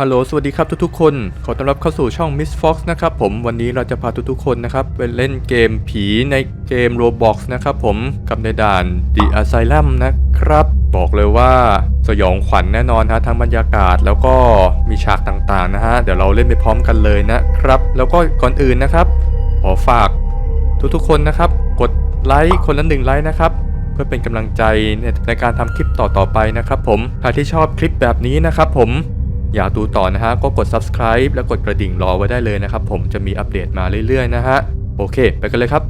ฮัลโหล สวัสดีครับทุกๆคน ขอต้อนรับเข้าสู่ช่อง Miss Fox นะครับผม วันนี้เราจะพาทุกๆคนนะครับไปเล่นเกมผีในเกม Roblox นะครับผมกับในด่าน The Asylum นะครับ บอกเลยว่าสยองขวัญแน่นอนฮะทั้งบรรยากาศแล้วก็มีฉากต่างๆนะฮะ เดี๋ยวเราเล่นไปพร้อมกันเลยนะครับ แล้วก็ก่อนอื่นนะครับ ขอฝากทุกๆคนนะครับ กดไลค์คนละหนึ่งไลค์นะครับเพื่อเป็นกำลังใจในในการทำคลิปต่อๆไปนะครับผม ใครที่ชอบคลิปแบบนี้นะครับผม อยากดูต่อนะฮะก็กด subscribe แล้วกดกระดิ่งรอไว้ได้เลยนะครับ ผมจะมีอัปเดตมาเรื่อยๆนะฮะโอเค ไปกันเลยครับ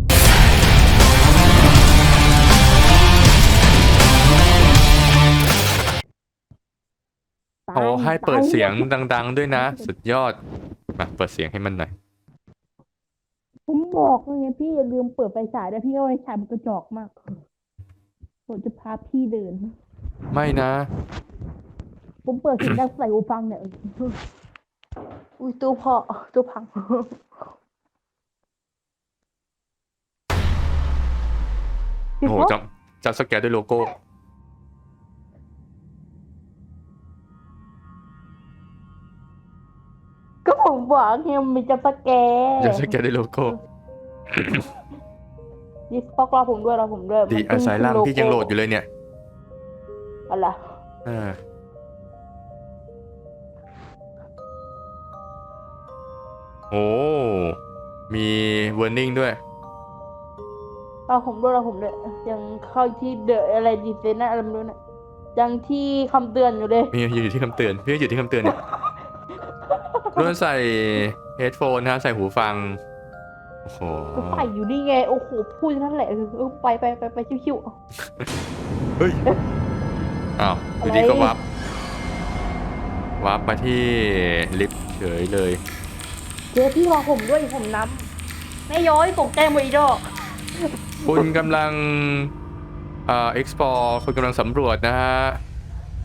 โอ้ให้เปิดเสียงดัง ๆ ด้วยนะ สุดยอด มาเปิดเสียงให้มันหน่อย ผมบอกเลยไงพี่อย่าลืมเปิดไฟฉายด้วยพี่ว่าไฟฉายมันกระจอกมากผมจะพาพี่เดิน ไม่นะ ผมเปิดเสียงดังใส่หูฟังเนี่ย อุ้ยตู้พอตู้พัง โอ้โหจำจำสแกนด้วยโลโก้ ก็ผมบอกไงมันมีจับสแกนจำสแกนด้วยโลโก้ดิสพอกรอผมด้วยรอผมด้วยดีมันอาขึ้นไซลัมโโก้พี่ยังโหลดอยู่เลยเนี่ยอะไรเออ โอ้ มีเวอร์นิ่งด้วยรอผมด้วยรอผมด้วยยังเข้าที่เดอะอะไรดีเซนนะอะไรไม่รู้เนี่ยยังที่คำเตือนอยู่เลย มีอยู่ที่คำเตือน พี่ก็อยู่ที่คำเตือนเนี่ยรุ่นใส่เฮดโฟนนะฮะใส่หูฟัง โอ้โหก็ใส่อยู่นี่ไง โอ้โห พูดนั่นแหละเออไปไปไปไปชิวเฮ้ย อ้าวอยู่ดีก็วับ วับมาที่ลิฟต์เฉยเลยๆ เจ๊พี่รอผมด้วยผมน้ำไม่ย้อยตกใจหมดอีดอกคุณกำลังเอ่อ explore คุณกำลังสำรวจนะฮะ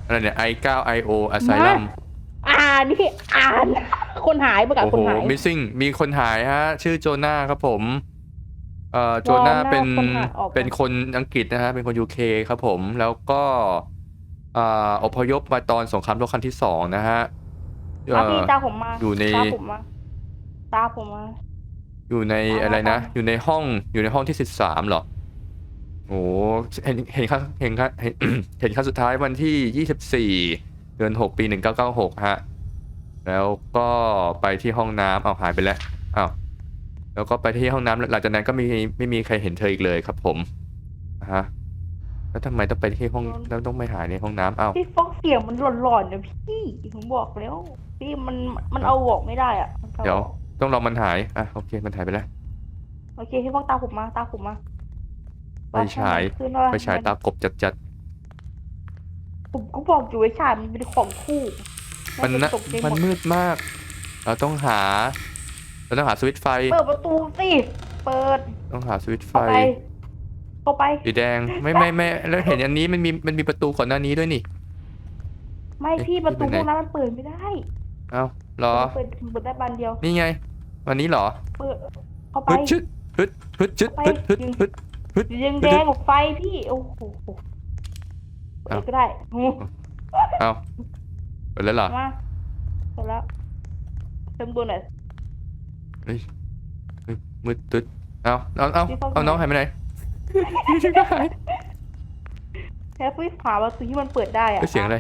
อะไรเนี่ย i9 io asylum อ่านนี่อ่านคนหายประกาศโอ้คโห นหาย missing มีคนหายฮะ ชื่อโจนาครับผมเอ่อโจมองหนาน้าเป็นคนหายออกไปเป็นคนอังกฤษนะฮะ เป็นคน UK ครับผม แล้วก็อ่าอพยพมาตอนสงครามโลกครั้งที่สองนะฮะเอ่อะพี่อตาผมมาอยู่ใน ตาผมมา ตาผมมาอยู่ในตามมาอะไรนะตามอยู่ในห้องอยู่ในห้องที่สิบสามเหรอโอ้เห็นเห็นครั้งเห็นครั้งเห็นเห็นครั้งสุดท้ายวันที่ยี่สิบสี่เดือนหกปีหนึ่งเก้าเก้าหกฮะ แล้วก็ไปที่ห้องน้ำเอาหายไปแล้วอ้าวแล้วก็ไปที่ห้องน้ำหลังจากนั้นก็มีไม่มีใครเห็นเธออีกเลยครับผมอะฮะแล้วทำไมต้องไปที่ห้องแล้วต้องไปหาในห้องน้ำอ้าวพี่ฟอกเสียงมันหลอนๆนะพี่ผมบอกแล้ว พี่มันมันเอาออกไม่ได้อะมันอาเดี๋ยวออก ต้องรอมันหาย อะโอเค มันหายไปแล้ว โอเคพี่ฟอกตาผมมา ตาผมมาไฟฉาย ขึ้นว่าไปฉายตากบจัดผมก็บอกอยู่ไอ้ฉายมันเป็นของคู่ๆมันนะตกใจหมันดมืดมาก เราต้องหา เราต้องหาสวิตช์ไฟ เปิดประตูสิ เปิดต้องหาสวิตช์ไฟ เข้าไปเข้าไป สีแดง ไม่ไม่ไม่แล้วเห็นอันนี้มันมีมันมีประตูก่อนหน้านี้ด้วยนี่ ไม่เอ๊ะพี่ประตูพี่พไปไหนวกนั้นมันเปิดไม่ได้เอ้าเหรอเปิดเปิดได้บานเดียว นี่ไง วันนี้เหรอเปิดเข้าไปฮึดชึดฮึดฮึดชึดฮึดฮึดฮึดสีแดงแดงๆออกไฟพี่โอ้โหเปิเอ้าดก็ได้งูเอ้าเปิดแล้วเหรอมาเปิดแล้วเติมตัวหน่อยเฮ้ยเฮ้ยมืดตึ๊ดเอ้าเอาเอาพี่เข้าเอาไปน้องหายไปไหนชื่อก็หายแค่พี่หาประตูที่มันเปิดได้อะเฮ้ยเสียงอะไร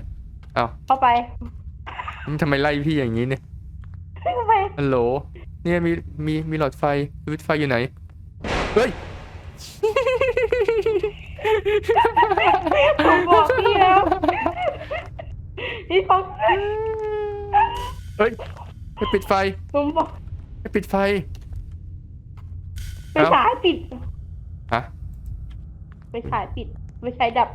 เอ้าเข้าไปมันทำไมไล่พี่อย่างนี้เนี่ยเข้าไปฮัลโหล เนี่ยมีมีมีหลอดไฟสวิตช์ไฟอยู่ไหน เฮ้ย ผมบอกพี่แล้วพี่ฟอกเฮ้ยไปปิดไฟผมบอกไปปิดไฟไปฉายปิดฮะไปฉายปิดไปฉายดับ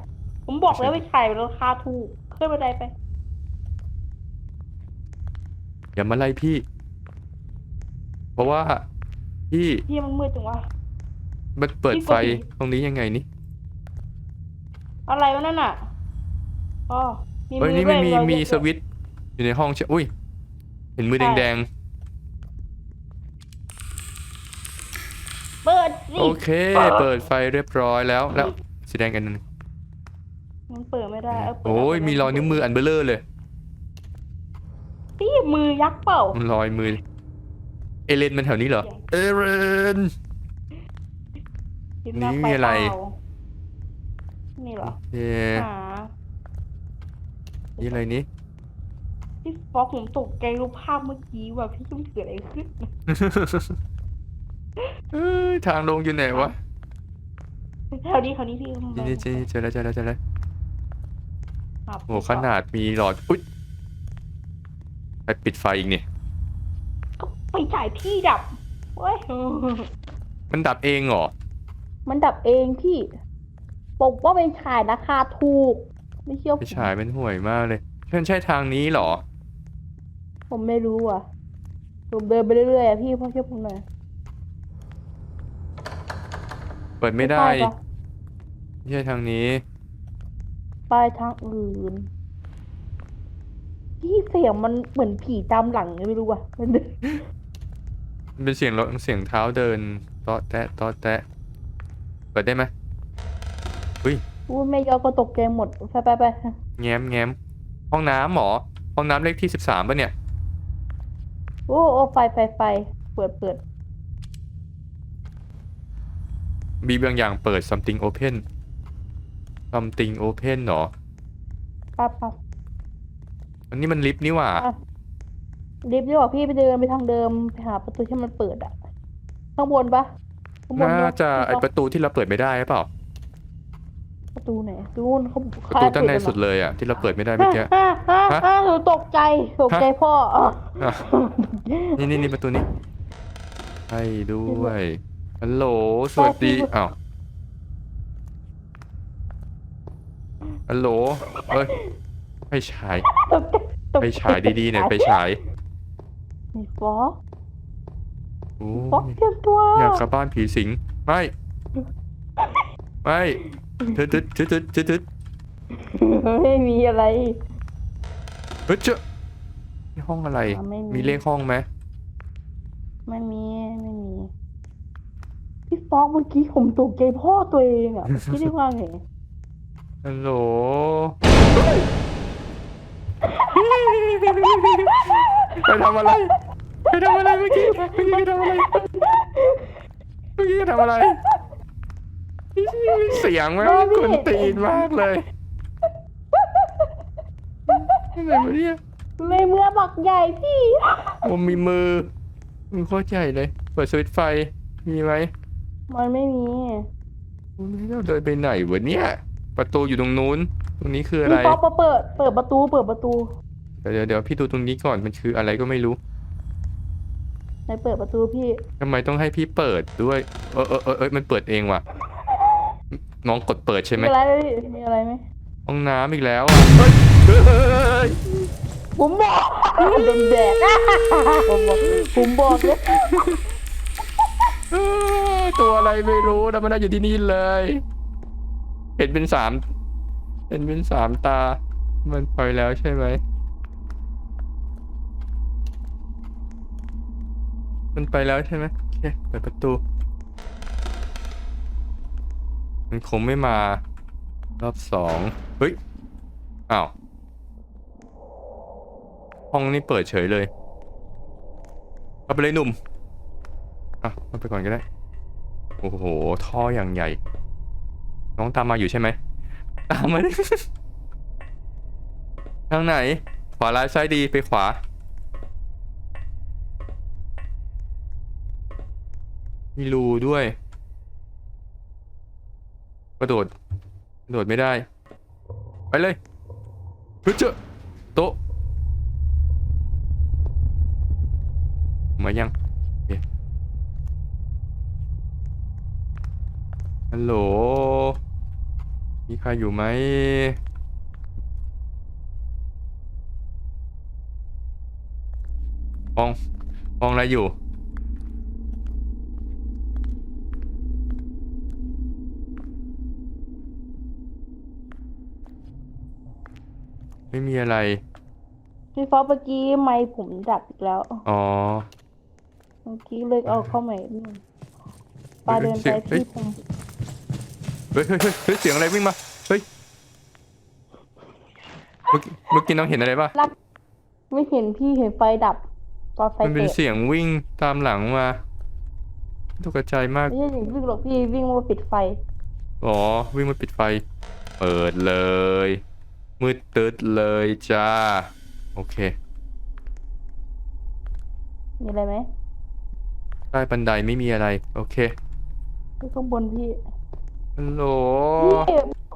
ผมบอกแล้วไปฉายมันราคาถูกขึ้นบันไดไป อย่ามาไล่พี่ เพราะว่าพี่พี่มันมืดจังวะ มันเปิดพี่กดไฟดิตรงนี้ยังไงนี่อะไรวะนั่นอะอ๋อมีเฮ้ยมือนี่ด้วไม่ยมีรอยมีเลือดสวิตช์อยู่ในห้องใช่อุ้ย เห็นมือใช่แดงเปิดๆสิโอเค เปิดไฟเรียบร้อยแล้วแล้วสีแดงกันนึงมันเปิดไม่ได้เเปิดโอ้ยได้มีรอยนิ้วมืออันเบลเลอร์เลย พี่มือยักษ์เปล่า มันลอยมือ เอเลนมันแถวนี้เหรอ เอเลน คิดมากนี่ไปอะไรเปล่านี่เหรอเย้หานี่อะไรนี้พี่ฟอกผมตกใจรูปภาพเมื่อกี้ว่าพี่ต้องเกิดอะไรขึ้นเอ้ยทางลงอยู่ไหนวะแถวนี้แถวนี้พี่นี่นี่เจอเจอแล้วเจอแล้วเจอแล้วครับโอ้ขนาดมีหลอด อุ๊ยไปปิดไฟอีกเนี่ยก็ ไปจ่ายพี่ดับเว้ยมันดับเองเหรอ มันดับเองพี่บอกว่าเป็นขายราคาถูก ไม่เชื่อผไปมฉายมันห่วยมากเลยฉันใช่ทางนี้เหรอ ผมไม่รู้อะผมเดินไปเรื่อยๆอะพี่พ่อเชื่อผมหน่อยเปิดไม่ได้ปปะไม่ใช่ทางนี้ ไปทางอื่น พี่เสียงมันเหมือนผีตามหลังไงไม่รู้อะ มันมันเป็นเสียงรถเสียงเท้าเดินตอแตะตอแตะเปิดได้ไหมพูดไม่ยอมก็ตกใจหมดไปไปไปแง้มแง้มห้องน้ำเหรอห้องน้ำเลขที่สิบสามป่ะเนี่ยโอ้โอ้ไฟไฟไฟเปิดเปิดมีบางอย่างเปิด something open something open เหรอปั๊บปั๊บอันนี้มันลิฟต์นี่หว่า อะรีบดีกว่าพี่ไปเดินไปทางเดิมไปหาประตูที่มันเปิดอะข้างบนปะข้างบนน่าปจะไอพี่ประตูที่เราเปิดไม่ได้หรือเปล่าประตูไหนนู่นเขาประตูด้านในสุดเลยอะที่เราเปิดไม่ได้เมื่อกี้ ฮ่าฮ่าฮะฮ่าหนูตกใจตกใจพ่ออะอะนี่นี่นี่ประตูนี้ให้ด้วยฮัลโหลสวัสดีอ้าวฮัลโหลเอ้ยไปฉายตกใจตกใจไปฉายดีๆเนี่ยไปฉาย มีฟอกโอ้ฟอกยเตรียมตัวอยากกลับบ้านผีสิง ไม่ ไม่ทึดทึดทึดทึดทึดทึดไม่มีอะไรเฮ้ยเจ้านี่ห้องอะไรอะไม่มีมีเลขห้องไหมไม่มีไม่มีพี่ฟอกเมื่อกี้ผมตกใจพ่อตัวเองอะคิดได้ว่าไงฮัลโหล ไปทำอะไรไปทำอะไรเมื่อกี้เมื่อกี้ไปทำอะไรเมื่อกี้ทำอะไรเสียงแม่งกวนตีนมากเลยอะไรวะเนี่ยในเมื่อบักใหญ่พี่ผมมีมือมือโคตรใหญ่เลยเปิดสวิตช์ไฟมีไหมมันไม่มีโอ้ยเราเดินไปไหนวะเนี่ยประตูอยู่ตรงนู้น ตรงนี้คืออะไรพี่ฟอกมาเปิดเปิดประตูเปิดประตูเดี๋ยวเดี๋ยวเดี๋ยวพี่ดูตรงนี้ก่อนมันคืออะไรก็ไม่รู้ไหนเปิดประตูพี่ ทำไมต้องให้พี่เปิดด้วย เออเออเออเออมันเปิดเองว่ะ น้องกดเปิดใช่ไหมมีอะไรไหมพี่มีอะไรไหมห้องน้ำอีกแล้วอะเฮ้ยเฮ้ยผมบอกเดนแดดผมบอกผมบอกเลยเฮ้ยตัวอะไรไม่รู้แต่มันน่าอยู่ที่นี่เลย เห็นเป็นสามเห็นเป็นสามตา มันปล่อยแล้วใช่ไหม มันไปแล้วใช่ไหมโอเคเปิดประตู มันคงไม่มา รอบสองเฮ้ยอ้าวห้องนี้เปิดเฉยเลยเอาไปเลยหนุ่มอะเอาไปก่อนก็ได้โอ้โหท่ออย่างใหญ่ น้องตามมาอยู่ใช่ไหมตามมาดิทางไหน ขวาร้ายซ้ายดีไปขวา มีรูด้วย กระโดด กระโดดไม่ได้ ไปเลยเฮ้ยเจอโต๊ะมายังฮัลโหล มีใครอยู่ไหมมอง มองอะไรอยู่ ไม่มีอะไร พี่ฟอกเมื่อกี้ไมค์ผมดับอีกแล้ว อ๋อเมื่อกี้เลยเอาเข้าใหม่นิดนึงปาเดินไปเฮ้ยพี่ผมเฮ้ยเฮ้ยเฮ้ยเฮ้ยเสียงอะไรวิ่งมา เฮ้ย เมื่อกี้เมื่อกี้น้องเห็นอะไรป่ะรักไม่เห็นพี่เห็นไฟดับตอนไฟมันเป็นเปิดเสียงวิ่งตามหลังมาตกใจมาก ไม่ใช่เสียงวิ่งหรอกพี่วิ่งมาปิดไฟ อ๋อ วิ่งมาปิดไฟ เปิดเลย มืดตึ๊ดเลยจ้า โอเค มีอะไรไหมใต้บันไดไม่มีอะไร โอเคพี่ข้างบนพี่ฮัลโหล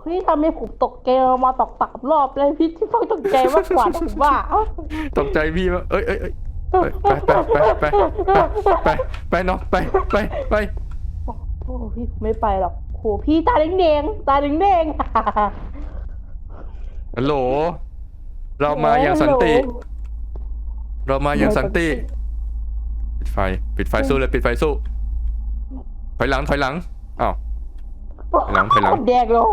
พี่ทำให้ผมตกใจมาตกตักรอบเลยพี่ที่ฟังตกใจมากกว่าผมว่าตกใจพี่ว่าเอ้ยเอ้ยเอ้ยไปไปไปไปไปไปน้องไปไปไปโอ้พี่ไม่ไปหรอกโหพี่ตาแดงๆตาแดงๆ ฮัลโหล เรามาอย่างสันติ เรามาอย่างสันติ ปิดไฟ ปิดไฟสู้เลยปิดไฟสู้ถอยหลังถอยหลังอ้าวถอยหลังถอยหลังแดงแล้ว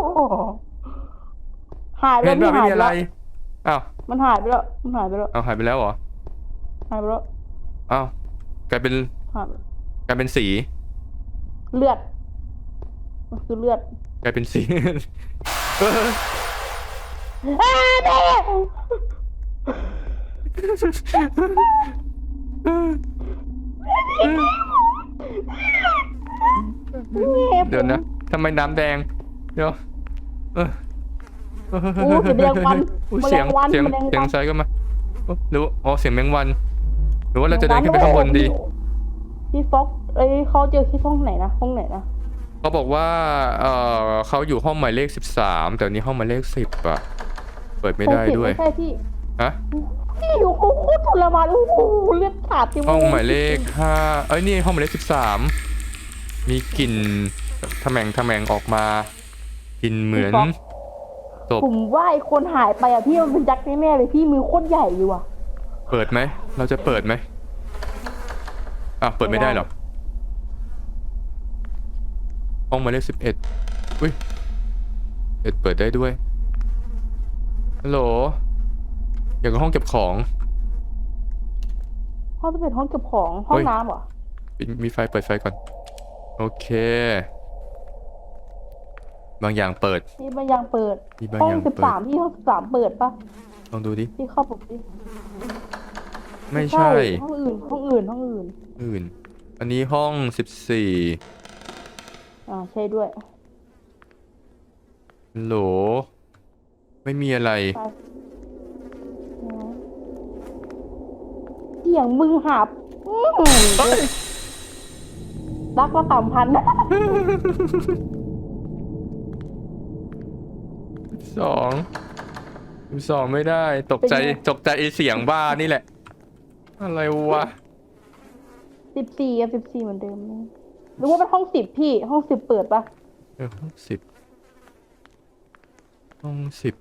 หายไปเห็แล้วนว่าไม่หายมีไปอะไรแล้วอ้าวมันหายไปแล้วมันหายไปแล้วเอาหายไปแล้วเหรอหายไปแล้วอ้าวกลายเป็นหายไปกลายเป็นสีเลือดมันคือเลือดกลายเป็นสีเออ อ้าแดงเดี๋ยวนะทำไมน้ำแดง เดี๋ยวเออโอ้เสียงแมลงวันอุ๊ยแมลเสียงงวันเสียงแมลงเสียงวันไซก็มาโอ้หรือว่าอ๋อเสียงแมงวัน หรือว่าเราจะเดินขึ้นไปข้างบนดีพี่ฟ็อกเอ้ยเขาเจอที่ห้องไหนนะห้องไหนนะเขาบอกว่า เออเขาอยู่ห้องหมายเลขสิบสามแต่นี่ห้องหมายเลขสิบอะ เปิดไม่ได้ด้วยไม่ใช่พี่ฮะพี่อยู่โคตรทรมานโอ้โหเลือดขาดจริงห้องหมายเลขห้าเอ้ยนี่ห้องหมายเลขสิบสามมีกลิ่นทะแมงทะแมงออกมากลิ่นเหมือนศพผมว่าไอ้คนหายไปอะพี่มันเป็นยักษ์แน่ๆเลยพี่มือโคตรใหญ่อยู่อะ เปิดไหมเราจะเปิดไหมอะเปิดไม่ได้หรอกห้องหมายเลขสิบเอ็ดอุ้ยเอ็ดเปิดได้ด้วย ฮัลโหลอย่างกับห้องเก็บของ ห้องจะเป็นห้องเก็บของห้อเฮ้งย น้ำเหรอมีมีไฟเปิดไฟก่อน โอเค บางอย่างเปิดนี่บางอย่างเปิดมีบางห้อองย่างสิบเปิด สามพี่ห้องสิบสามเปิดปะลองดูดิพี่เข้าปุ๊บดิไม่ใช่ ห้องอื่นห้องอื่นห้องอื่นอื่น อันนี้ห้องสิบสี่อ่าใช่ด้วยโหล ไม่มีอะไรไปเสียงมึงหับอื้อหือรักละสามพัน สองสองไม่ได้ ตกใจเป็นไง ตกใจไอเสียงบ้านี่แหละ อะไรวะ สิบสี่กับสิบสี่เหมือนเดิมนะหรือว่าเป็นห้องสิบพี่ ห้องสิบเปิดปะเออห้องสิบห้องสิบ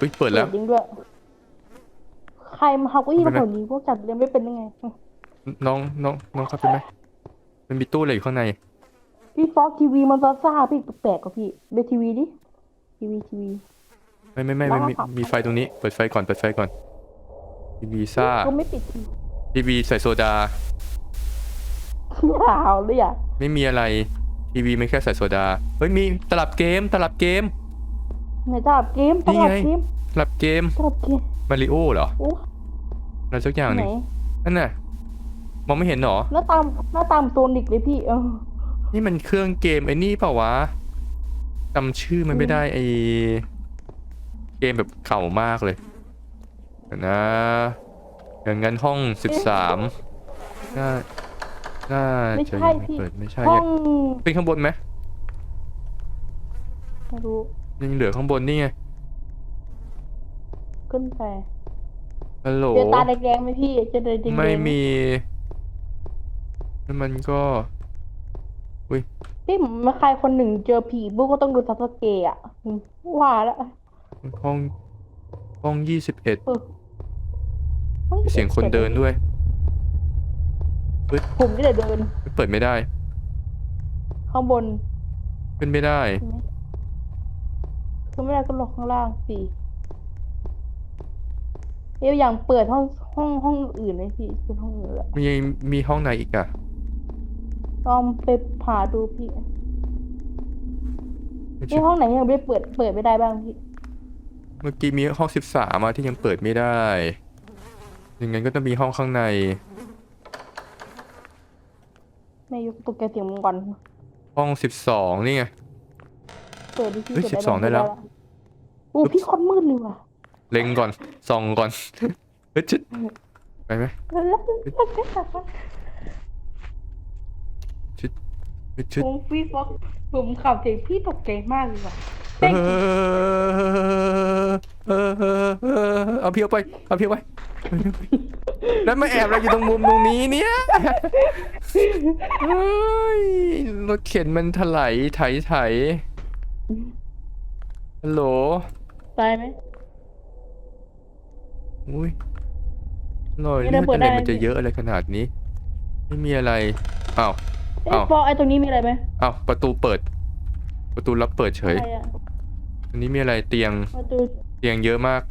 อุ้ยเปิดแล้วเปิดจริงด้วย ใครมาหักเก้าอี้ไม่มาเป็นไรแถวนี้พวกจัดเรียนไม่เป็นยังไง น้องน้องน้องเข้าไปไหมมันมีตู้อะไรอยู่ข้างใน พี่ฟอกทีวีมันซ่าซ่าพี่แปลกๆกว่าพี่เบทีวีดิทีวีทีวี ไม่ไม่ไม่ไม่มีน้องครับมีไฟตรงนี้ เปิดไฟก่อนเปิดไฟก่อนทีวีซ่าก็ไม่ปิดทีทีวีใส่โซดายาวเลยอะไม่มีอะไรทีวีไม่แค่ใส่โซดา เฮ้ยมีตลับเกมตลับเกม ไหนตลับเกมตนี่ลับไงเกมตลับเกมตลับเกมมาริโอเหรอโอ้อะไรสักอย่างหไหนนึ่งนั่นน่ะมองไม่เห็นเหรอ หน้าตามหน้าตามโซนิกเลยพี่เออ นี่มันเครื่องเกมไอ้นี่เปล่าวะจำชื่อมันไม่ได้ไอเกมแบบเก่ามากเลยเดี๋ยวนะอย่างงั้นห้องสิบสามน่าน่าไม่จะใช่ยังไม่พี่ เปิดไม่ใช่ห้อยังงเป็นข้างบนไหมไม่รู้ ยังเหลือข้างบนนี่ไงขึ้นไปฮัลโหลเจอตาแดงๆไหมพี่เจอตาแดงๆไม่มีแล้วมันก็พี่มาใครคนหนึ่งเจอผีบุ๊กก็ต้องดูซับสเกย์อะอืมว่าแล้วห้องห้องยี่สิบเอ็ดเออมีเสียงคนเดินด้วยผมก็เลยเดิน เปิดไม่ได้ ข้างบน ขึ้นไม่ได้ใช่ไหม คือไม่ได้ก็ลงข้างล่างสิเอวอย่างเปิดห้องห้องห้องอื่นเลยพี่เป็นห้องอื่นแหละมีมีห้องไหนอีกอะลองไปหาดูพี่ไม่นี่ใช่ห้องไหนยังไม่เปิดเปิดไม่ได้บ้างพี่ เมื่อกี้มีห้องสิบสามที่ยังเปิดไม่ได้อย่างงั้นก็ต้องมีห้องข้างในแม่ยกตัวแกเสียงมังกรห้องสิบสองนี่ไง เปิดดิพี่เฮ้ยเปิ12ได้แล้วโอ้พี่คอนมืดเลยว่ะเล็งก่อนส่องก่อนเฮ้ยชิดไปไหมแล้วแล้วแล้วเฮ้ยชิดผมพี่ฟอกผมขับเสียงพี่ตกใจมากเลยว่ะเออเออเออเออเอาเพียวไปเอาเพียวไปแล้วมาแอบอะไรอยู่ตรงมุมตรงนี้เนี่ยเฮ้ยรถเข็นมันถลายไถไถ ฮัลโหล ตายไหม อุ้ยลอยไม่เลืได้อดเปิดอะไรได้ มันจะเยอะอะไรขนาดนี้ ไม่มีอะไรอ้าว เอ๊ะอ้าวฟอกไอ้ตรงนี้มีอะไรไหมอ้าวประตูเปิด ประตูลับเปิดเฉย อะไรอะอันนี้มีอะไรเตียง ประตูเตียงเยอะมาก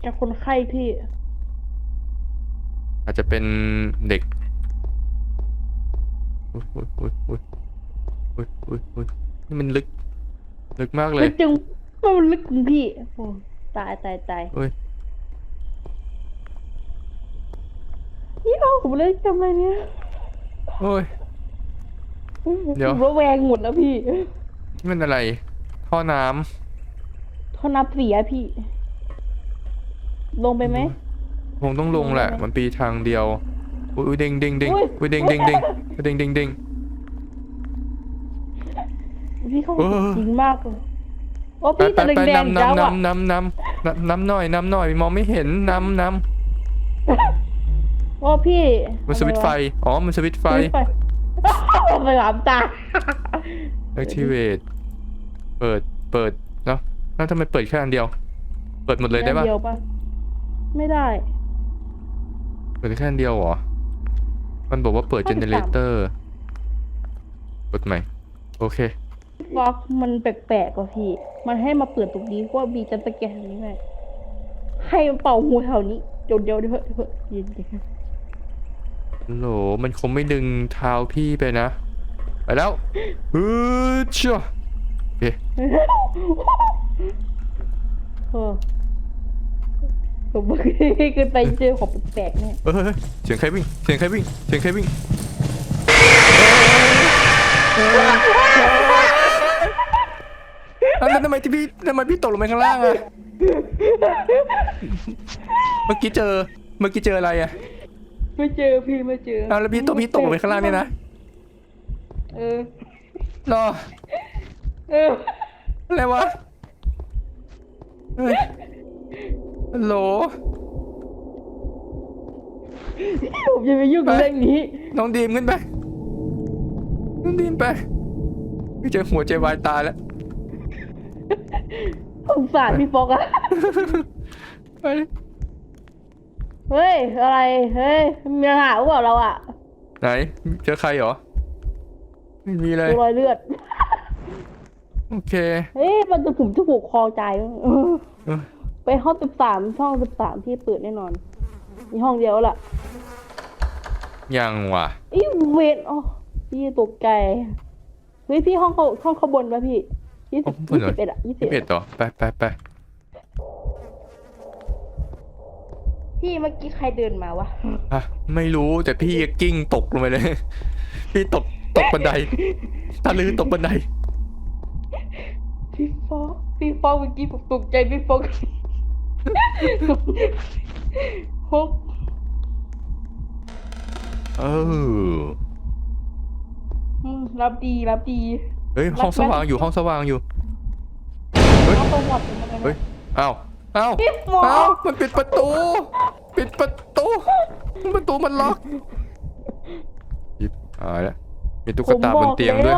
แกคนไข้พี่ อาจจะเป็นเด็กอุ้ยอุ้ยอุ้ยอุ้ยอุ้ยอุ้ยอุ้ย นี่มันลึก ลึกมากเลลึยกจึงมันลึกจริงพี่โอ้ตายตายตายเฮ้ยพี่เอาผมเลยทำไมเนี่ยโอ้ย เดี๋ยว ผมระแวงหมดแล้วพี่ นี่มันอะไร ท่อน้ท่อนับเสียพี่ ลงไปไหมำคงต้องลงแหละลงได้ไหมมันปีทางเดียว อุ้ยอุ้ยเด้งเด้งเด้งอุ๊ยอุ้ยเด้งเด้งเด้งเด้งเด้งเด้ง พี่เขาเออจริงมากเลยโอ้ไปพี่ไปตะลึงไปแดงนำแล้วนำอะนำนำนำนำนำหน่อยนำหน่อย มองไม่เห็นนำนโอ้พี่ำมันสวิตช์ไฟ อ๋อ มันสวิตช์ไฟสวิตช์ไฟไปหลามตา activate เปิด เปิด เนาะแล้วทำไมเปิดแค่อันเดียว เปิดหมดเลยได้ปะเดียวปะไม่ได้ เปิดแค่อันเดียวเหรอ มันบอกว่าเปิดห้าสิบสาม generator กดใหม่ โอเค ฟอกมันแปลกๆกว่าพี่ มันให้มาเปิดตรงนี้ว่าบีจะสแกนตรงนี้ไงให้มันเป่าหูแถวนี้จนเดียวเถอะเถอะยินดีโหลมันคงไม่ดึงเท้าพี่ไปนะ ไปแล้วฮึดเชัวโอเคเออผมเมื่อกี้ขึ้นไปเจอของแปลกๆเนี่ยเฮ้ยเสียงใครวิ่งเสียงใครวิ่งเสียงใครวิ่ง อ้วแล้วทำไมที่พี่ทำไมพี่ตกลงไปข้างล่างอะเมื่อกี้เจอ เมื่อกี้เจออะไรอะไม่เจอพี่ไม่เจออ้าวแล้วพี่ตกพี่ตกลงไปข้างล่างเนี่ยนะเออ รอเออ อะไรวะเฮ้ยฮัลโหล ผมจะไปยุ่งกับไปเรื่องนี้ น้องดีมขึ้นไป น้องดีมไปพี่เจอหัวใจวายตายแล้ว สงสารพี่ฟอกอะไปเลยเฮ้ย อะไร เฮ้ย มีปัญหาหรือเปล่าเราอะไหน เจอใครเหรอ ไม่มีเลย ดูรอยเลือด โอเค เฮ้ย มันจะผมจะผูกคอใจายมั้งเออเออไปห้องสิบสามช่องสิบสามที่เปิดแน่นอน มีห้องเดียวล่ะยังว่ะอีเวนอ๋อพี่ตกใจเฮ้ยพี่ห้องเขาห้องข้างบนปะพี่ ยี่สิบห้องข้างบนเหรอยี่สิบเอ็ดอะยี่สิสิบบเอ็เอ็ดดต่อไปไปไปพี่เมื่อกี้ใครเดินมาวะอะไม่รู้แต่พี่กิ้งตกลงไปเลย พี่ตกตกบันไดตะลือตกบันไดพี่ฟอกพี่ฟอกเมื่อกี้ผมตกใจพี่ฟอกฮกเอออืมรับดีรับดี เฮ้ยห้องสว่างอยู่ห้องสว่างอยู่เอาตัวหมดเลยนะเฮ้ยอ้าวอ้าวพี่ฟออ้าวกมันปิดประตู ปิดประตูประตูมันล็อกหยิบหายแล้วมีตุ๊กตาบนเตียงด้วย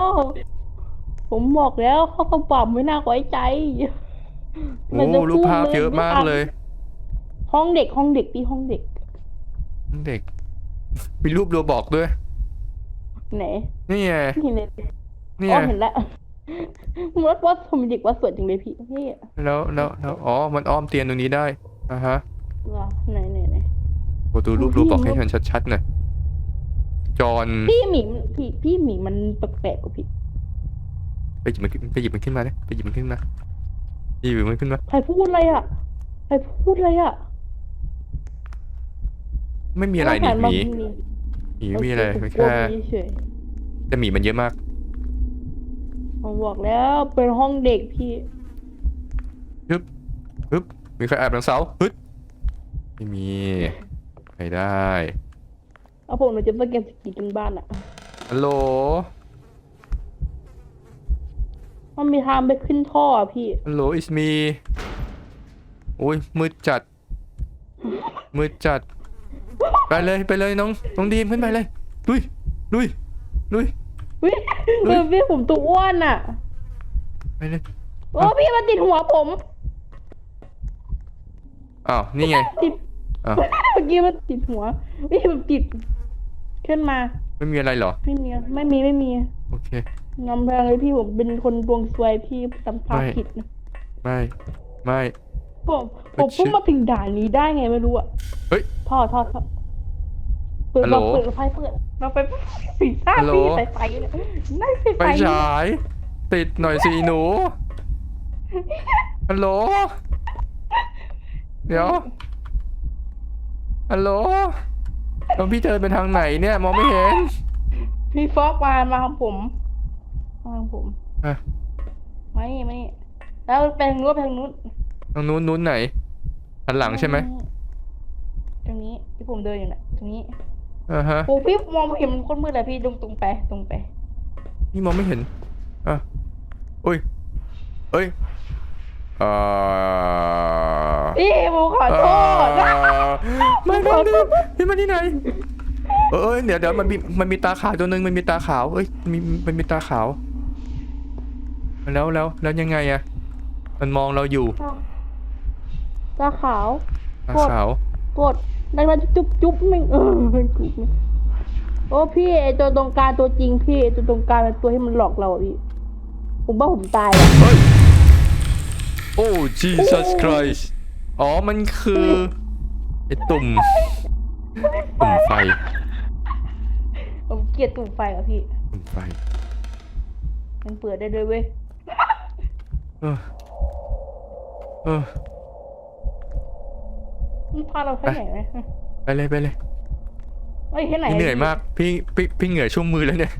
ผมบอกแล้วผมบอกแล้วเขาต้องปรับไม่น่าไว้ใจโอ้รูปภาพเยอะมากเลย ห้องเด็กห้องเด็กพี่ห้องเด็กเด็ก มีรูปโรบอกด้วย ไหน นี่ไง เห็นเลยนี่อ๋ไงอเห็นแล้ววัดวัดสมเด็กวัดสวยจังเลยพี่นี่แล้วแล้วแล้วอ๋อ มันอ้อมเตียงตรงนี้ได้อะฮะเหรอไหนไหนไหน โอ้ดูรูปพี่รูปบอกให้รูปชัดๆหน่อยจอห์นพี่หมีมันพี่พี่หมีมันแปลกๆกว่าพี่ไปหยิบมันขึ้นไปหยิบมันขึ้นมาเนี่ยไปหยิบมันขึ้นมาหยิบมันขึ้นมา ใครพูดอะไรอะใครพูดอะไรอะไม่มีอะไรนี่หมีหมีไม่มีอะไรโเคไม่ผมกลัวแค่หมีเฉยแต่หมีมันเยอะมาก ผมบอกแล้วเป็นห้องเด็กพี่ฮึบฮึบมีใครแอบหลังเสาฮึดไม่มีไม่ได้เอาผมมาจะสแกนสกีจนบ้านอะฮัลโหลมันมีทางไปขึ้นท่ออะพี่ฮัลโหล is me โอ้ยมืดจัด มืดจัด ไปเลยไปเลยน้องน้องดีมขึ้นไปเลยลุยลุยลุย วิเออพี่ผมตัวอ้วนอะไปเลยโอ้พี่มันติดหัวผมอ้าวนี่ไงติดอ้าวเมื่อกี้มันติดหัวพี่มันติด ขึ้นมา ไม่มีอะไรเหรอ ไม่มีไม่มีไม่มี โอเคงำแพงเลยพี่ผมเป็นคนดวงซวยพี่จำพาไม่ผิดนะไม่ไม่ผมผมเอ้ยเพิ่งชื่อมาถึงด่านนี้ได้ไงไม่รู้อะเฮ้ยท่อท่อท่อ เปิดฮัลโหลเราเปิดไฟเปิดเราไปสีซ่าฮัลโหลพี่ใส่ไฟเลยนั่นใส่ไปไฟฉาย ติดหน่อยสิหนูฮัลโหลเดี๋ยวฮัลโหลแล้วพี่เดินไปทางไหนเนี่ย มองไม่เห็น พี่ฟอกมามาทางผมมาทางผมอะไม่ไม่แล้วไปทางนู้นไปทางนู้นทางนู้นนู้นไหนหันหลังใช่ไหมตรงนี้ที่ผมเดินอยู่น่ะตรงนี้ อ่าฮะ โอ้พี่มองไม่เห็นมันโคนมืดเลยพี่ตรงตรงไปตรงไป นี่มองไม่เห็น อะอุ้ยเอ้ยเอ่อพี่ผมขอโทษนะไม่ไม่ไม่พี่มาที่ไหน เออเอยเดี๋ยวเดี๋ยวมันมี มันมีตาขาวตัวหนึ่งมันมีตาขาว เอ้ย มี มันมีตาขาว แล้วแล้วแล้วยังไงอะ มันมองเราอยู่ ตาขาวตาโทษขาว กด แล้วมันจุ๊บจุ๊บไม่เออมันจุ๊บไม่โอ้พี่ไอตัวตรงกลางตัวจริงพี่ไอ้ตัวตรงกลางเป็นตัวที่มันหลอกเราอะพี่ ผมว่าผมตายอะเฮ้ย โอ้ Jesus Christ อ๋อ มันคือไอตุ่ม ตุ่มไฟ ผมเกลียดตุ่มไฟอะพี่ตุ่มไฟ มันเปิดได้ด้วยเว้ย เออ เออมัน พาเราแค่ไหนไหมไปเลยไปเลยเฮ้ยแค่ไหนพี่เหนื่อยมากพี่พี่พี่เหนื่อยชุ่มมือแล้วเนี่ย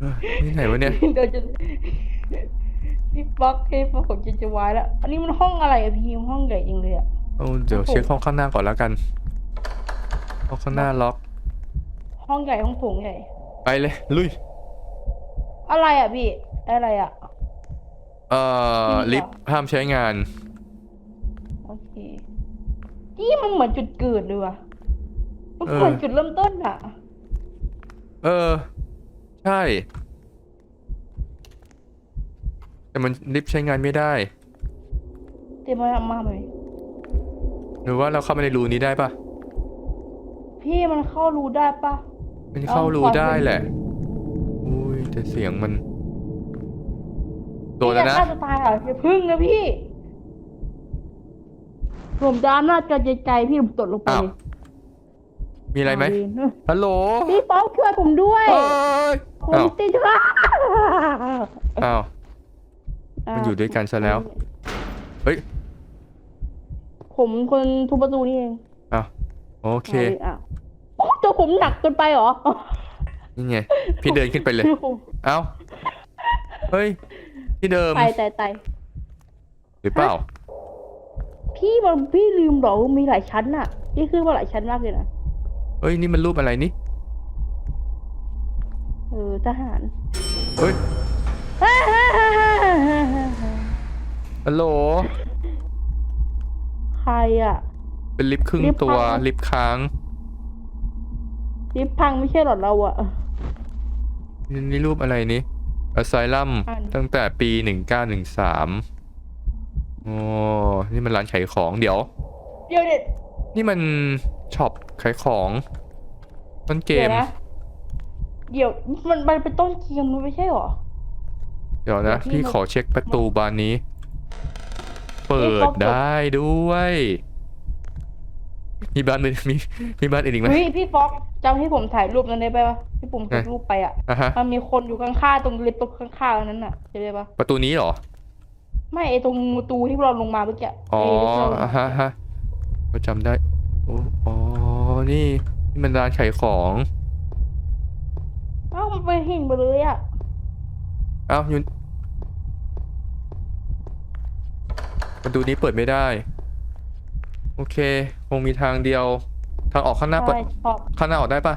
เออนี่ไหนวะเนี่ยเดี๋ยวจะพี่ฟ็อกพี่ฟ็อกผมจะจะวายแล้ว อันนี้มันห้องอะไรอะพี่ห้องใหญ่จริงเลยอะเอาเดี๋ยวเช็คห้องข้างหน้าก่อนแล้วกันห้องข้างหน้าล็อก ห้องใหญ่ห้องโถงใหญ่ ไปเลยลุย อะไรอะพี่อะไรอะเอ่อที่นี่เหรอลิฟต์ห้ามใช้งานโอเค นี่มันเหมือนจุดเกิดเลยว่ะมันเออเหมือนจุดเริ่มต้นอะเออ ใช่ แต่มันลิฟต์ใช้งานไม่ได้เต็มมามาไหมหรือว่าเราเข้ามาในรูนี้ได้ปะพี่มันเข้ารูได้ปะมันเข้ารูเอาขอได้ดูแหละ อุ้ยแต่เสียงมันโดนแล้วนะพี่จฆ่าตัวตายเหรออย่าพึ่งนะพี่ ผมจะอำนาจการใจพี่ผมตดลงไปอ้าวเลยมีอะไรไหมเาเนฮัลโหลพี่ป๊อกช่วยผมด้วยเอ้ยผมอ้าวติดว่าอ้าวมันอยู่ด้วยกันซะแล้ว เฮ้ยผมคนทุบประตูนี่เองอ้าวโอเคอ้าวโอ้ตัวผมหนักเกินไปเหรอนี่ไง พี่เดินขึ้นไปเลย เอ้า เฮ้ย ที่เดิมไปไต่ไต่หรือเปล่า พี่มันพี่ลืมเหรอว่ามีหลายชั้นน่ะพี่ขึ้นมาหลายชั้นมากเลยนะเฮ้ยนี่มันรูปอะไรนี่เออทหารเฮ้ยฮัลโหลใครอะ เป็นลิฟต์ครึ่งลิฟต์ตัวพังลิฟต์ค้าง ลิฟต์พังไม่ใช่หรอเราอะนี่นี่รูปอะไรนี่ Asylum อ่านตั้งแต่ปีหนึ่งเก้าหนึ่งสาม โอ้นี่มันร้านขายของเดี๋ยว เดี๋ยวเด็ดนี่มันช็อปขายของมันเกเดี๋ยมวนะเดี๋ยวมันมันเป็นต้นเกมมันไม่ใช่หรอ เดี๋ยวนะเดี๋ยวพี่พี่มาขอเช็คประตูบานนี้ เปิพี่ดก๊อฟกดได้ด้วย มีบ้านอื่นมีมีบ้านอื่นอีกไหมเฮ้ยพี่ฟอกจำที่ผมถ่ายรูปนั้นได้ปะที่ผมถ่ายไงรูปไปอะอะฮะมันมีคนอยู่ข้างๆตรงลิฟต์ตรงข้างๆนั้นน่ะจำได้ปะประตูนี้เหรอ ไม่ไอตรงประตูที่เราลงมาเมื่อกี้อ๋อไลิฟต์ที่เราลงอะมาฮะฮะก็จำได้โอ้อ๋อนี่นี่มันร้านขายของเอ้ามันไปเห็นไปเลยอะเอ้าอยู่ประตูนี้เปิดไม่ได้ โอเค คงมีทางเดียว ทางออกข้างหน้าเปิด ใช่ชอบข้างหน้าออกได้ปะ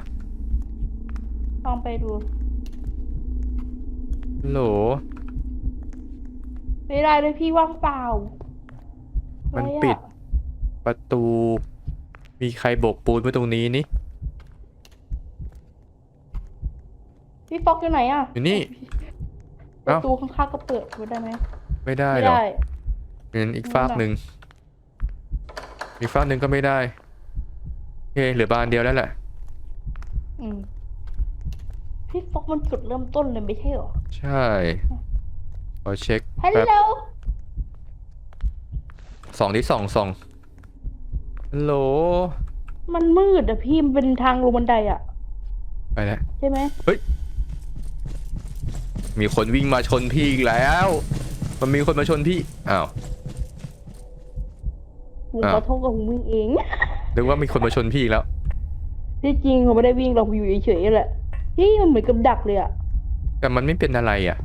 ลองไปดูฮัลโหล ไม่ได้เลยพี่ว่างเปล่า มันอะไรอะปิด ประตู มีใครโบกปูนไว้ตรงนี้นี่ พี่ฟอกอยู่ไหนอะอยู่นี่ประเอ้าตูข้างๆก็เปิดไว้ได้ไหมไม่ได้ไม่หรอได้งั้นอีกไม่ฟากได้หนึ่งอีกฟากหนึ่งก็ไม่ได้โอเคเหลือบานเดียวแล้วแหละ อืมพี่ฟอกมันจุดเริ่มต้นเลยไม่ใช่เหรอ ใช่ ขอเช็คฮัลแป๊บโหลสองที่สองสองฮัลโหลมันมืดอะพี่มันเป็นทางลงบันไดอะไปแล้ว ใช่ไหมมีคนวิ่งมาชนพี่อีกแล้ว มันมีคนมาชนพี่ อ้าว ผมอ้าวขอโทษกับผมวิ่งเองนึกว่ามีคนมาชนพี่อีกแล้ว ที่จริงผมไม่ได้วิ่งเราอยู่เฉยๆแหละพี่มันเหมือนกับดักเลยอะแต่มันไม่เป็นอะไรอะ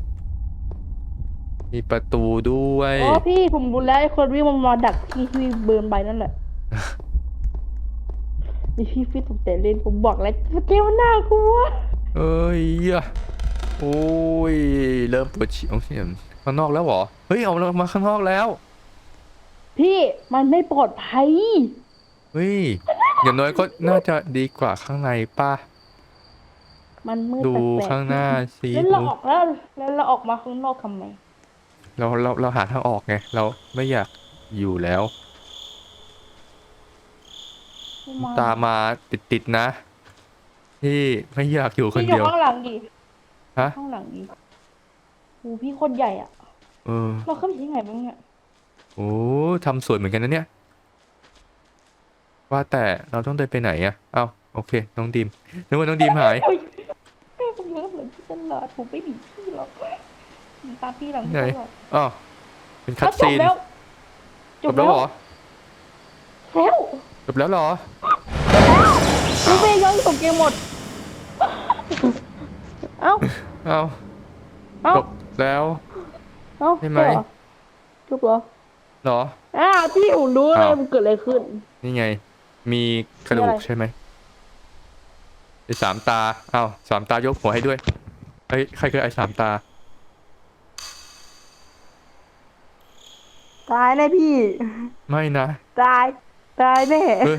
มีประตูด้วยอ๋อพี่ผมรู้แล้วไอ้คนวิ่งมันมาดักพี่ที่เบิร์นไปนั่นแหละนี่พี่ฟิตตกใจเล่นผมบอกแล้วเกมมันน่ากลัวเอ้ยอะโอ้ยเริ่มปวดฉี่เอาเสียงข้างนอกแล้วเหรอเฮ้ยเอาเรามาข้างนอกแล้ว พี่มันไม่ปลอดภัยเฮ้ยอย่างน้อยก็น่าจะดีกว่าข้างในป่ะมันมืดดูแปลกๆข้างหน้าสิแล้วเราออกแล้วแล้วเราออกมาข้างนอกทำไม เราเราเราหาทางออกไง เราไม่อยากอยู่แล้ว ตามมาติดติดๆนะ ที่ไม่อยากอยู่คนพี่อเดียู่ยว ข้างหลังดิฮะ ข้างหลังดิโอ้พี่คนใหญ่อะเออ เราขึ้นไปที่ไหนบ้างเนี่ยโอ้ทำสวยเหมือนกันนะเนี่ย ว่าแต่เราต้องเดินไปไหนอะเอ้าโอเค น้องดีมนึกว่าน้องดีมหายเฮ้ยแม่ผมเลิกเหมือนพี่ตลอดผมไม่หนีพี่หรอกผม ตามพี่หลังพี่ไหนตลอดอ๋อเป็นคัเขาดจซีบนแล้วจบแล้วเหรอแล้วจบแล้วเหรอ พี่เมย์ย้อนส่งเกมหมด เอ้าเอ้าเอ้าจบแล้ว เอ้าใช่ไหม จบเหรอเหรอ อ้าวพี่ผมรู้เลยอ้าว มันเกิดอะไรขึ้น นี่ไง มีกระดูมีกอะไร ใช่ไหมไอ้สามตา เอ้าสามตายกหัวให้ด้วยเฮ้ยใครคือไอ้สามตา ตายแน่พี่ ไม่นะตาย ตายแน่ เฮ้ย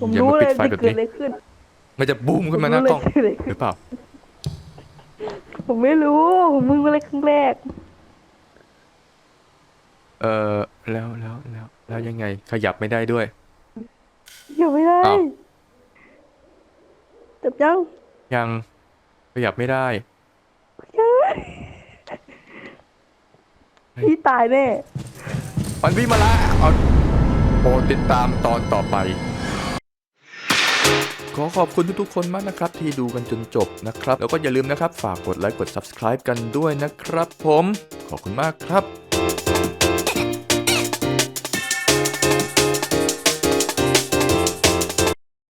ผมอย่ารู้มาเลปิดยไฟมันแบบเกิดนี้อะไรขึ้น มันจะบูมขึ้นมาหน้ากล้อง ผมรู้เลย หรือเปล่า ผมไม่รู้ ผมมึงมาเลยครั้งแรก เออแล้วแล้วแล้วแล้วยังไงขยับไม่ได้ด้วย อยู่ไม่ได้อ้าว จบยังยังขยับไม่ได้ พี่ตายแน่ มันวิ่งมาแล้วเอาโปรดติดตามตอนต่อไป ขอขอบคุณทุกๆคนมากนะครับ ที่ดูกันจนจบนะครับ แล้วก็อย่าลืมนะครับ ฝากกดไลค์กด subscribe กันด้วยนะครับ ผม ขอบคุณมากครับ